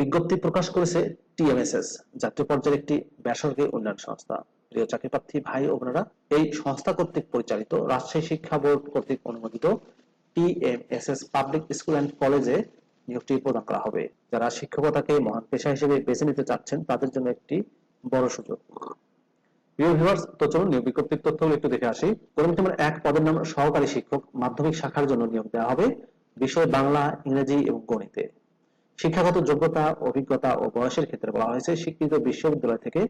বিজ্ঞপ্তি প্রকাশ করেছে টিএমএসএস, জাতীয় পর্যায়ের একটি বেসরকারি উন্নয়ন সংস্থা। প্রিয় চাকরি প্রার্থী ভাই ও বোনেরা, এই সংস্থা কর্তৃক পরিচালিত রাজশাহী শিক্ষা বোর্ড কর্তৃক অনুমোদিত টিএমএসএস পাবলিক স্কুল অ্যান্ড কলেজে নিয়োগটি প্রদান করা হবে। যারা শিক্ষকতাকে মহান পেশা হিসেবে বেছে নিতে চাচ্ছেন, তাদের জন্য একটি বড় সুযোগ। প্রিয় ভিউয়ার্স তো চলুন নিয়োগ বিজ্ঞপ্তির তথ্যগুলো একটু দেখে আসি। কর্মী নম্বর এক, পদের নাম সহকারী শিক্ষক। মাধ্যমিক শাখার জন্য নিয়োগ দেওয়া হবে। বিষয় বাংলা, ইংরেজি এবং গণিতে। শিক্ষাগত যোগ্যতা, অভিজ্ঞতা ও বয়সের ক্ষেত্রে বলা হয়েছে, স্বীকৃত বিশ্ববিদ্যালয় থেকে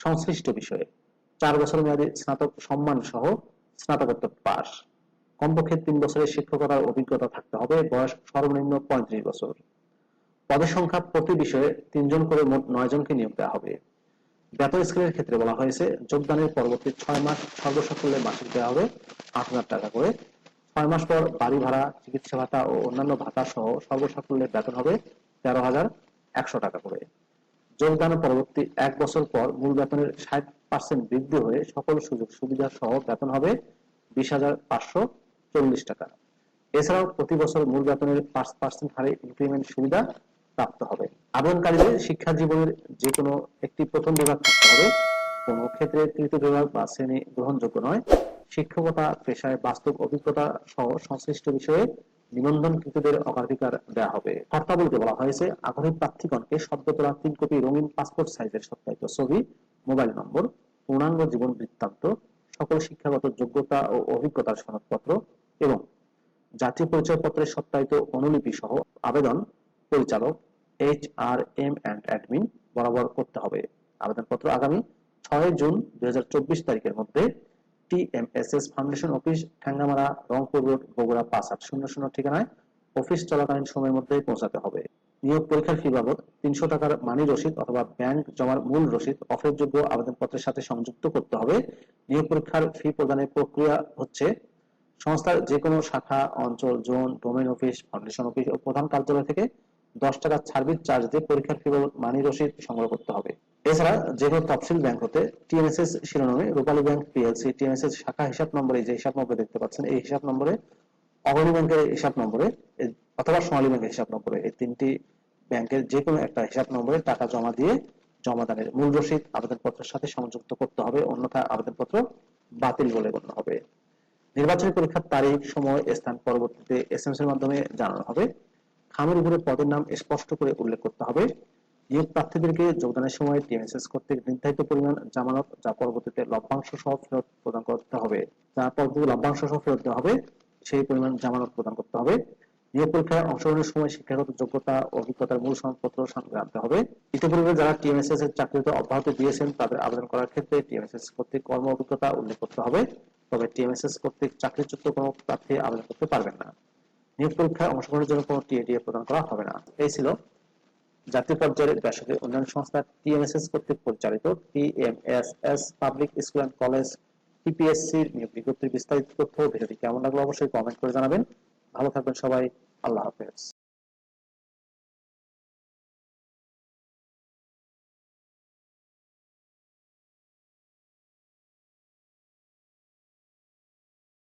সংশ্লিষ্ট বিষয়ে। চার বছর মেয়াদী স্নাতক সম্মান সহ স্নাতকোত্তর পাস কমপক্ষে তিন বছরের শিক্ষকতার অভিজ্ঞতা থাকতে হবে, বয়স সর্বনিম্ন পঁয়ত্রিশ বছর। পদের সংখ্যা প্রতি বিষয়ে তিনজন করে মোট নয় জনকে নিয়োগ দেওয়া হবে। বেতন স্কেলের ক্ষেত্রে বলা হয়েছে, যোগদানের পরবর্তী ছয় মাস সর্বসাকুল্যে মাসিক দেওয়া হবে আট হাজার টাকা করে। ছয় মাস পর বাড়ি ভাড়া, চিকিৎসা ভাতা ও অন্যান্য ভাতা সহ সর্বসাকুল্যে বেতন হবে তেরো হাজার একশো টাকা করে। যোগদানের পরবর্তী এক বছর পর মূল বেতনের ষাট পার্সেন্ট বৃদ্ধি হয়ে সকল সুযোগ সুবিধা সহ বেতন হবে বিশ হাজার পাঁচশো চল্লিশ টাকা। এছাড়াও প্রতি বছর মূল বেতনের পাঁচ পার্সেন্ট হারে ইনক্রিমেন্ট সুবিধা প্রাপ্ত হবে। আবেদনকারীদের শিক্ষা জীবনের যে কোনো একটি প্রথম বিভাগ থাকতে হবে। কোনো ক্ষেত্রে তৃতীয় বিভাগ বা শ্রেণি গ্রহণযোগ্য নয়। শিক্ষকতা, পেশায় বাস্তব অভিজ্ঞতা সহ সংশ্লিষ্ট বিষয়ে নিবন্ধনকৃতদের অগ্রাধিকার দেওয়া হবে। শর্তাবলীতে বলা হয়েছে, আগ্রহী প্রার্থীগণকে সদ্য তোলা তিন কপি রঙিন পাসপোর্ট সাইজের সত্যায়িত ছবি, মোবাইল নম্বর, পূর্ণাঙ্গ জীবন বৃত্তান্ত, সকল শিক্ষাগত যোগ্যতা ও অভিজ্ঞতার সনদপত্র এবং জাতীয় পরিচয়পত্রের সত্যায়িত অনুলিপি সহ আবেদন পরিচালক, H R M and admin বরাবর করতে হবে। আবেদনপত্র আগামী ছয় জুন দুই হাজার চব্বিশ তারিখের মধ্যে TMSS foundation office Thengamara Rangpur road, Bogura পাঁচ আট শূন্য শূন্য ঠিকানায়। অফিস চলাকালীন সময়ের মধ্যে পৌঁছাতে হবে। নিয়োগ পরীক্ষার ফি বাবদ তিনশো টাকার মানি রসিদ অথবা ব্যাংক জমার মূল রসিদ, অফেরযোগ্য আবেদনপত্রের সাথে সংযুক্ত করতে হবে। নিয়োগ পরীক্ষার ফি প্রদানের প্রক্রিয়া হচ্ছে, সংস্থার যে কোনো শাখা, অঞ্চল, zone domain office foundation office ও প্রধান কার্যালয় থেকে দশ টাকা সার্ভিস চার্জ দিয়ে পরীক্ষার ফি বাবদ মানি রসিদ সংগ্রহ করতে হবে। এছাড়া যে কোনো তফসিল ব্যাংক হতে টিএমএসএস শিরোনামে রূপালী ব্যাংক পিএলসি টিএমএসএস শাখা হিসাব নম্বরে যে হিসাব নম্বর দেখতে পাচ্ছেন, এই হিসাব নম্বরে, অগ্রণী ব্যাংকের হিসাব নম্বরে অথবা সোনালী ব্যাংকের হিসাব নম্বরে এই তিনটি ব্যাংকের যে কোনো একটা হিসাব নম্বরে টাকা জমা দিয়ে জমাদানের মূল রসিদ আবেদনপত্রের সাথে সংযুক্ত করতে হবে অন্যথায় আবেদনপত্র বাতিল বলে গণ্য হবে। নির্বাচনী পরীক্ষার তারিখ, সময়, স্থান পরবর্তীতে এসএমএস এর মাধ্যমে জানানো হবে। খামের উপরে পদের নাম স্পষ্ট করে উল্লেখ করতে হবে। নিয়োগ প্রার্থীদেরকে যোগদানের সময় টিএমএসএস কর্তৃক নির্ধারিত পরিমাণ জামানত যা পরবর্তীতে লভ্যাংশ সহ ফেরত প্রদান করতে হবে। যা পরবর্তীতে লভ্যাংশ সহ ফেরত দেওয়া হবে, সেই পরিমাণ জামানত প্রদান করতে হবে। নিয়োগ পরীক্ষায় অংশগ্রহণের সময় শিক্ষাগত যোগ্যতা, অভিজ্ঞতার মূল সনদপত্র সঙ্গে আনতে হবে। ইতিপূর্বে যারা টিএমএসএস এর চাকরিতে অব্যাহতি দিয়েছেন, তাদের আবেদন করার ক্ষেত্রে টিএমএসএস কর্তৃক কর্ম অভিজ্ঞতা উল্লেখ করতে হবে। তবে টিএমএসএস কর্তৃক চাকরিচ্যুত কোনো প্রার্থী আবেদন করতে পারবেন না। নিয়োগ পরীক্ষায় অংশগ্রহণের জন্য কোনো টিএডিএ প্রদান করা হবে না। এই ছিল জাতীয় পর্যায়ের বেসরকারি উন্নয়ন সংস্থা টিএমএসএস কর্তৃক পরিচালিত TMSS public school and college TPSC নিয়োগ বিজ্ঞপ্তির বিস্তারিত তথ্য ভিডিওটি কেমন লাগল অবশ্যই কমেন্ট করে জানাবেন। ভালো থাকবেন সবাই। আল্লাহ হাফেজ।